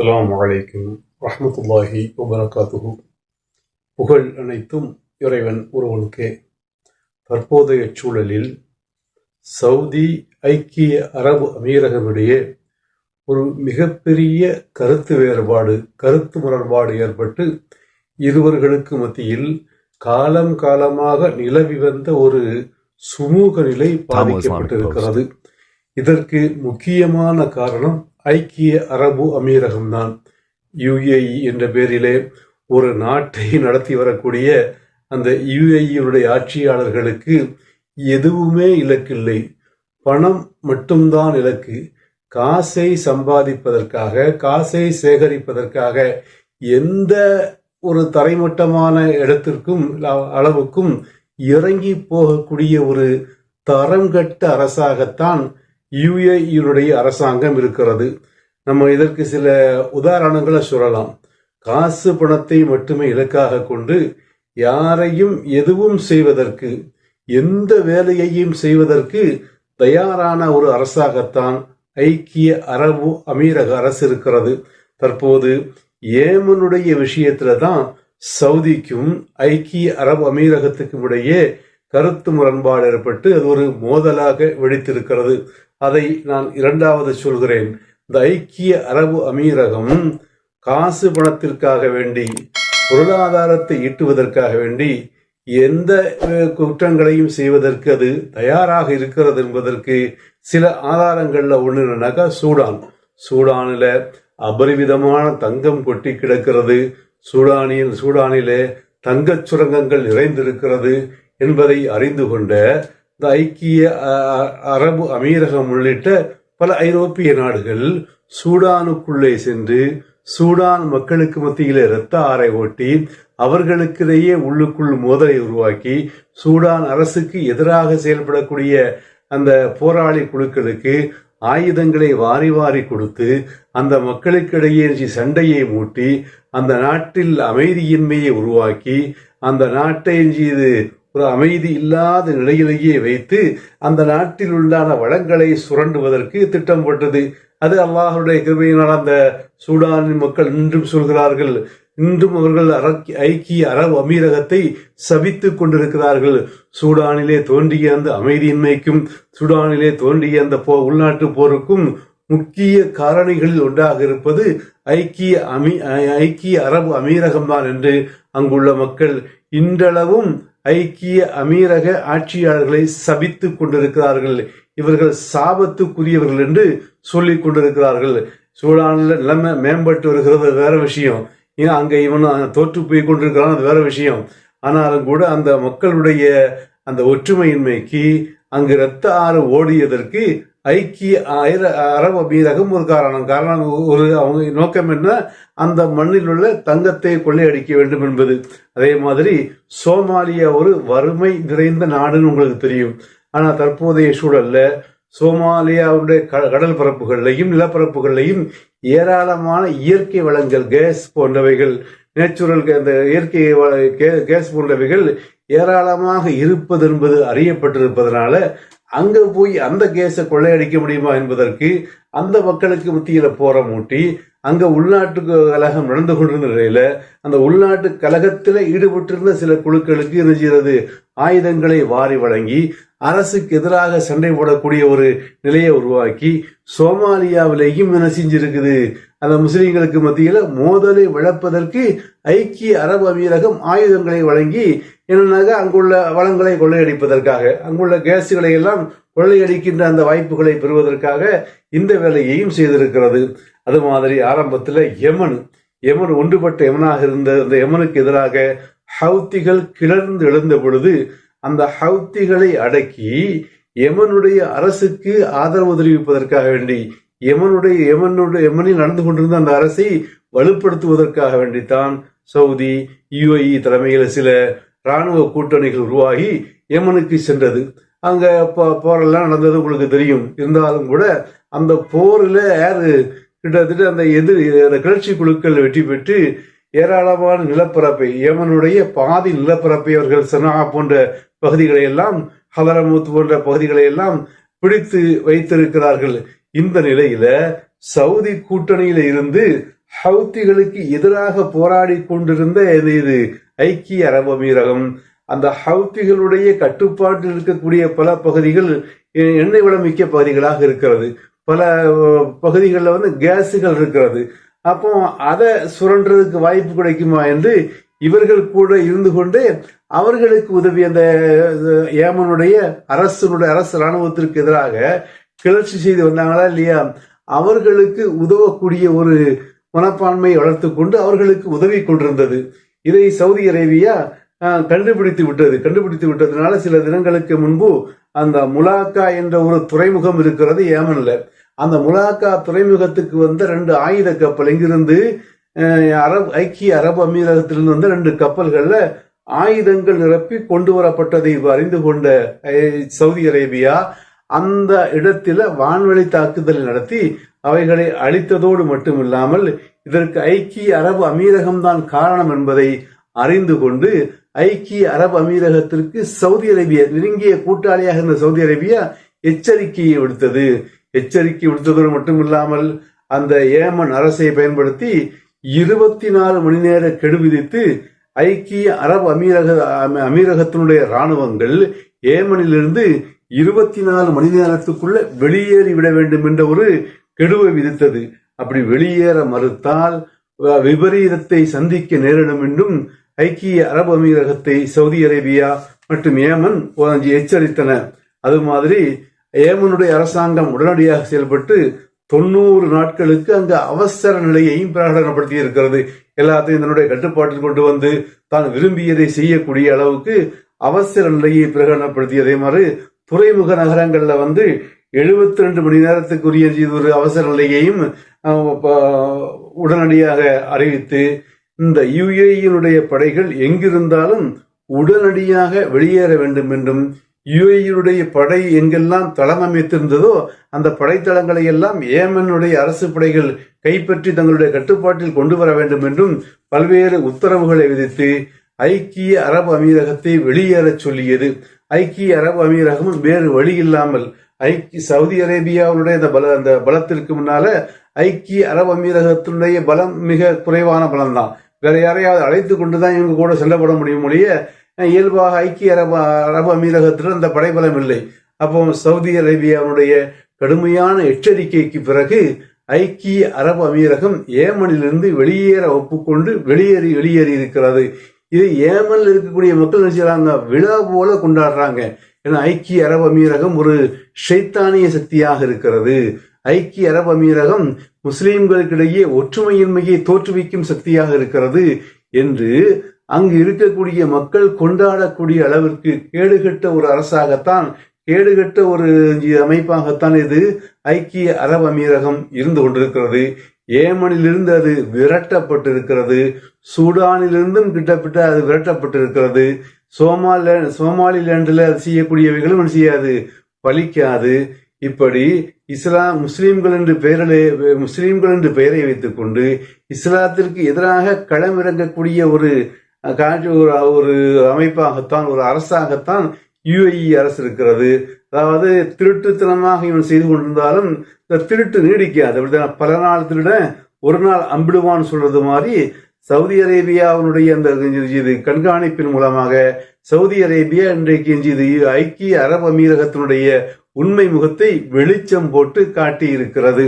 அஸ்ஸலாமு அலைக்கும் ரஹ்மத்துல்லாஹி வபரகாத்துஹு. புகழ் அனைத்தும் இறைவன் ஒருவனுக்கே. தற்போதைய சூழலில் சவுதி ஐக்கிய அரபு அமீரகமிடையே ஒரு மிகப்பெரிய கருத்து வேறுபாடு கருத்து முரண்பாடு ஏற்பட்டு இருவர்களுக்கு மத்தியில் காலம் காலமாக நிலவி வந்த ஒரு சுமூக நிலை பாதிக்கப்பட்டிருக்கிறது. இதற்கு முக்கியமான காரணம் ஐக்கிய அரபு அமீரகம்தான். யுஏஇ என்ற பேரிலே ஒரு நாட்டை நடத்தி வரக்கூடிய அந்த யுஏஇயுடைய ஆட்சியாளர்களுக்கு எதுவுமே இலக்கில்லை. பணம் மட்டும்தான் இலக்கு. காசை சம்பாதிப்பதற்காக காசை சேகரிப்பதற்காக எந்த ஒரு தரைமட்டமான இடத்திற்கும் அளவுக்கும் இறங்கி போகக்கூடிய ஒரு தரம் கட்ட அரசாகத்தான் யுஏஇனுடைய அரசாங்கம் இருக்கிறது. நம்ம இதற்கு சில உதாரணங்களை சொல்லலாம். காசு பணத்தை மட்டுமே இலக்காக கொண்டு யாரையும் எதுவும் செய்வதற்கு எந்த வேலையையும் செய்வதற்கு தயாரான ஒரு அரசாகத்தான் ஐக்கிய அரபு அமீரக அரசு இருக்கிறது. தற்போது ஏமனுடைய விஷயத்துல தான் சவுதிக்கும் ஐக்கிய அரபு அமீரகத்துக்கும் இடையே கருத்து முரண்பாடு ஏற்பட்டு அது ஒரு மோதலாக வெடித்திருக்கிறது. அதை நான் இரண்டாவது சொல்கிறேன். இந்த ஐக்கிய அரபு அமீரகம் காசு பணத்திற்காக வேண்டி பொருளாதாரத்தை ஈட்டுவதற்காக வேண்டி எந்த குற்றங்களையும் செய்வதற்கு அது தயாராக இருக்கிறது என்பதற்கு சில ஆதாரங்களில் ஒண்ணுனாக்கா சூடான். சூடானில அபரிவிதமான தங்கம் கொட்டி கிடக்கிறது. சூடானில் சூடானிலே தங்கச் சுரங்கங்கள் நிறைந்திருக்கிறது. என்பதை அறிந்து கொண்ட இந்த ஐக்கிய அரபு அமீரகம் உள்ளிட்ட பல ஐரோப்பிய நாடுகள் சூடானுக்குள்ளே சென்று சூடான் மக்களுக்கு மத்தியிலே இரத்த ஆறை ஓட்டி அவர்களுக்கிடையே உள்ளுக்குள் மோதலை உருவாக்கி சூடான் அரசுக்கு எதிராக செயல்படக்கூடிய அந்த போராளி குழுக்களுக்கு ஆயுதங்களை வாரி வாரி கொடுத்து அந்த மக்களுக்கிடையே சண்டையை மூட்டி அந்த நாட்டில் அமைதியின்மையை உருவாக்கி அந்த நாட்டை இது ஒரு அமைதி இல்லாத நிலையிலேயே வைத்து அந்த நாட்டில் உள்ளான வளங்களை சுரண்டுவதற்கு திட்டம் போட்டது. அது அல்லாஹருடைய கிருபையினால் அந்த சூடானின் மக்கள் இன்றும் சொல்கிறார்கள். இன்றும் அவர்கள் ஐக்கிய அரபு அமீரகத்தை சபித்துக் கொண்டிருக்கிறார்கள். சூடானிலே தோன்றிய அந்த அமைதியின்மைக்கும் சூடானிலே தோன்றிய அந்த போ உள்நாட்டு போருக்கும் முக்கிய காரணிகளில் ஒன்றாக இருப்பது ஐக்கிய அமி ஐக்கிய அரபு அமீரகம்தான் என்று அங்குள்ள மக்கள் இன்றளவும் ஐக்கிய அமீரக ஆட்சியாளர்களை சபித்துக் கொண்டிருக்கிறார்கள். இவர்கள் சாபத்துக்குரியவர்கள் என்று சொல்லிக் கொண்டிருக்கிறார்கள். சூடானில் நிலைமை மேம்பட்டு வருகிறது வேற விஷயம். ஏன்னா அங்க இவன் தோற்று போய் கொண்டிருக்கிறான் அது வேற விஷயம். ஆனாலும் கூட அந்த மக்களுடைய அந்த ஒற்றுமையின்மைக்கு அங்கு இரத்த ஆறு ஓடியதற்கு ஐக்கிய அரபு அமீரகம் ஒரு காரணம். காரணம் ஒரு அவங்க நோக்கம் என்ன? அந்த மண்ணில் உள்ள தங்கத்தை கொள்ளையடிக்க வேண்டும் என்பது. அதே மாதிரி சோமாலியா ஒரு வறுமை நிறைந்த நாடுன்னு உங்களுக்கு தெரியும். ஆனால் தற்போதைய சூழல்ல சோமாலியாவுடைய கடல் பரப்புகள்லையும் நிலப்பரப்புகள்லையும் ஏராளமான இயற்கை வளங்கள் கேஸ் போன்றவைகள் நேச்சுரல் அந்த இயற்கை கேஸ் போன்றவைகள் ஏராளமாக இருப்பது என்பது அறியப்பட்டிருப்பதனால அங்க போய் அந்த கேஸை கொள்ளையடிக்க முடியுமா என்பதற்கு அந்த மக்களுக்கு மத்தியில போற மூட்டி அங்க உள்நாட்டு கழகம் நடந்து கொண்டிருந்த நிலையில அந்த உள்நாட்டு கழகத்தில் ஈடுபட்டிருந்த சில குழுக்களுக்கு என்ன செய்யறது? ஆயுதங்களை வாரி வழங்கி அரசுக்கு எதிராக சண்டை போடக்கூடிய ஒரு நிலையை உருவாக்கி சோமாலியாவிலேயும் என்ன செஞ்சிருக்குது? அந்த முஸ்லிம்களுக்கு மத்தியில் மோதலை விளப்பதற்கு ஐக்கிய அரபு அமீரகம் ஆயுதங்களை வழங்கி என்னன்னாக்கா அங்குள்ள வளங்களை கொள்ளையடிப்பதற்காக அங்குள்ள கேஸுகளை எல்லாம் கொள்ளையடிக்கின்ற அந்த வாய்ப்புகளை பெறுவதற்காக இந்த வேலையையும் செய்திருக்கிறது. அது மாதிரி ஆரம்பத்தில் யமன் யமன் ஒன்றுபட்ட யமனாக இருந்த அந்த யமனுக்கு எதிராக ஹவுத்திகள் கிளர்ந்து எழுந்த பொழுது அந்த ஹவுத்திகளை அடக்கி யமனுடைய அரசுக்கு ஆதரவு தெரிவிப்பதற்காக வேண்டி யமனுடைய யமனுடைய யமனில் நடந்து கொண்டிருந்த அந்த அரசை வலுப்படுத்துவதற்காக வேண்டித்தான் சவுதி யுஏஇ தலைமையில் சில இராணுவ கூட்டணிகள் உருவாகி யமனுக்கு சென்றது. அங்கே போ போரெல்லாம் நடந்தது உங்களுக்கு தெரியும். இருந்தாலும் கூட அந்த போரில் யாரு? கிட்டத்தட்ட அந்த எதிர் அந்த கிளர்ச்சி குழுக்கள் வெற்றி பெற்று ஏராளமான நிலப்பரப்பை யமனுடைய பாதி நிலப்பரப்பை அவர்கள் சனா போன்ற பகுதிகளை எல்லாம் போன்ற பகுதிகளை எல்லாம் பிடித்து வைத்திருக்கிறார்கள். இந்த நிலையில சவுதி கூட்டணியில இருந்து ஹவுத்திகளுக்கு எதிராக போராடி கொண்டிருந்த இது இது ஐக்கிய அரபு அமீரகம். அந்த ஹவுத்திகளுடைய கட்டுப்பாட்டில் இருக்கக்கூடிய பல பகுதிகள் எ- எண்ணெய் வளம் மிக்க பகுதிகளாக இருக்கிறது. பல பகுதிகளில் வந்து கேஸுகள் இருக்கிறது. அப்போ அதை சுரண்டுறதுக்கு வாய்ப்பு கிடைக்குமா என்று இவர்கள் கூட இருந்து கொண்டு அவர்களுக்கு உதவி அந்த ஏமனுடைய அரசனுடைய அரசு ராணுவத்திற்கு எதிராக கிளர்ச்சி செய்து வந்தாங்களா இல்லையா? அவர்களுக்கு உதவக்கூடிய ஒரு மனப்பான்மையை வளர்த்து கொண்டு அவர்களுக்கு உதவி கொண்டிருந்தது. இதை சவுதி அரேபியா கண்டுபிடித்து விட்டது. கண்டுபிடித்து விட்டதுனால சில தினங்களுக்கு முன்பு அந்த முலாக்கா என்ற ஒரு துறைமுகம் இருக்கிறது ஏமன்ல அந்த முலாக்கா துறைமுகத்துக்கு வந்த ரெண்டு ஆயுத கப்பல் இங்கிருந்து அரப் அரபு ஐக்கிய அரபு அமீரகத்திலிருந்து வந்த ரெண்டு கப்பல்கள்ல ஆயுதங்கள் நிரப்பி கொண்டு வரப்பட்டதை அறிந்து கொண்ட சவுதி அரேபியா அந்த இடத்தில வான்வழி தாக்குதல் நடத்தி அவைகளை அழித்ததோடு மட்டுமில்லாமல் இதற்கு ஐக்கிய அரபு அமீரகம்தான் காரணம் என்பதை அறிந்து கொண்டு ஐக்கிய அரபு அமீரகத்திற்கு சவுதி அரேபியா நெருங்கிய கூட்டாளியாக இருந்த சவுதி அரேபியா எச்சரிக்கையை விடுத்தது. எச்சரிக்கை விடுத்ததோடு மட்டுமில்லாமல் அந்த ஏமன் அரசை பயன்படுத்தி இருபத்தி நாலு மணி நேர கெடு விதித்து ஐக்கிய அரபு அமீரக அமீரகத்தினுடைய இராணுவங்கள் ஏமனிலிருந்து இருபத்தி நாலு மணி நேரத்துக்குள்ள வெளியேறி விட வேண்டும் என்ற ஒரு கெடுவை விதித்தது. அப்படி வெளியேற மறுத்தால் விபரீதத்தை சந்திக்க நேரிடும் என்றும் ஐக்கிய அரபு அமீரகத்தை சவுதி அரேபியா மற்றும் ஏமன் எச்சரித்தன. அது மாதிரி ஏமனுடைய அரசாங்கம் உடனடியாக செயல்பட்டு தொண்ணூறு நாட்களுக்கு அங்கு அவசர நிலையையும் பிரகடனப்படுத்தி இருக்கிறது எல்லாத்தையும் தன்னுடைய கட்டுப்பாட்டில் கொண்டு வந்து தான் விரும்பியதை செய்யக்கூடிய அளவுக்கு அவசர நிலையை பிரகடனப்படுத்தி அதே மாதிரி துறைமுக நகரங்களில் வந்து 72 ரெண்டு மணி நேரத்துக்குரிய இது ஒரு அவசர நிலையையும் உடனடியாக அறிவித்து இந்த யுஏஇனுடைய படைகள் எங்கிருந்தாலும் உடனடியாக வெளியேற வேண்டும் என்றும் யுஏஇனுடைய படை எங்கெல்லாம் தளம் அமைத்திருந்ததோ அந்த படைத்தளங்களை எல்லாம் ஏமனுடைய அரசு படைகள் கைப்பற்றி தங்களுடைய கட்டுப்பாட்டில் கொண்டு வர வேண்டும் என்றும் பல்வேறு உத்தரவுகளை விதித்து ஐக்கிய அரபு அமீரகத்தை வெளியேறச் சொல்லியது. ஐக்கிய அரபு அமீரகமும் வேறு வழி இல்லாமல் ஐக்கிய சவுதி அரேபியாவுடைய அந்த பல அந்த பலத்திற்கு முன்னால ஐக்கிய அரபு அமீரகத்தினுடைய பலம் மிக குறைவான பலம் தான் வேற யாரையாவது அழைத்து கொண்டுதான் இவங்க கூட செல்லப்பட முடியும் ஒழிய இயல்பாக ஐக்கிய அரபு அரபு அமீரகத்தில் அந்த படைபலம் இல்லை. அப்போ சவுதி அரேபியாவுடைய கடுமையான எச்சரிக்கைக்கு பிறகு ஐக்கிய அரபு அமீரகம் ஏமனிலிருந்து வெளியேற ஒப்புக்கொண்டு வெளியேறி வெளியேறி இருக்கிறது. இது ஏமன்ல இருக்கக்கூடிய மக்கள் என்ன விழா போல கொண்டாடுறாங்க. ஏன்னா ஐக்கிய அரபு அமீரகம் ஒரு ஷைத்தானிய சக்தியாக இருக்கிறது. ஐக்கிய அரபு அமீரகம் முஸ்லீம்களுக்கிடையே ஒற்றுமையின்மையை தோற்றுவிக்கும் சக்தியாக இருக்கிறது என்று அங்கு இருக்கக்கூடிய மக்கள் கொண்டாடக்கூடிய அளவிற்கு கேடுகட்ட ஒரு அரசாகத்தான் கேடுகட்ட ஒரு அமைப்பாகத்தான் இது ஐக்கிய அரபு அமீரகம் இருந்து கொண்டிருக்கிறது. ஏமனிலிருந்து அது விரட்டப்பட்டிருக்கிறது. சூடானிலிருந்தும் கிட்டத்தட்ட அது விரட்டப்பட்டிருக்கிறது. சோமால சோமாலிலேண்டில் அது செய்யக்கூடியவைகளும் செய்யாது பலிக்காது இப்படி இஸ்லாம் முஸ்லீம்கள் என்று பெயரிலே முஸ்லீம்கள் என்று பெயரை வைத்துக்கொண்டு இஸ்லாத்திற்கு எதிராக களமிறங்கக்கூடிய ஒரு காட்சி ஒரு ஒரு அமைப்பாகத்தான் ஒரு அரசாகத்தான் யுஏஇ அரசு இருக்கிறது. அதாவது திருட்டுத்தனமாக இவன் செய்து கொண்டிருந்தாலும் இந்த திருட்டு நீடிக்காது. அப்படிதான் பல நாள் திருட ஒரு நாள் அம்பிடுவான்னு சொல்றது மாதிரி சவுதி அரேபியாவினுடைய அந்த இது கண்காணிப்பின் மூலமாக சவுதி அரேபியா இன்றைக்கு இது ஐக்கிய அரபு அமீரகத்தினுடைய உண்மை முகத்தை வெளிச்சம் போட்டு காட்டியிருக்கிறது.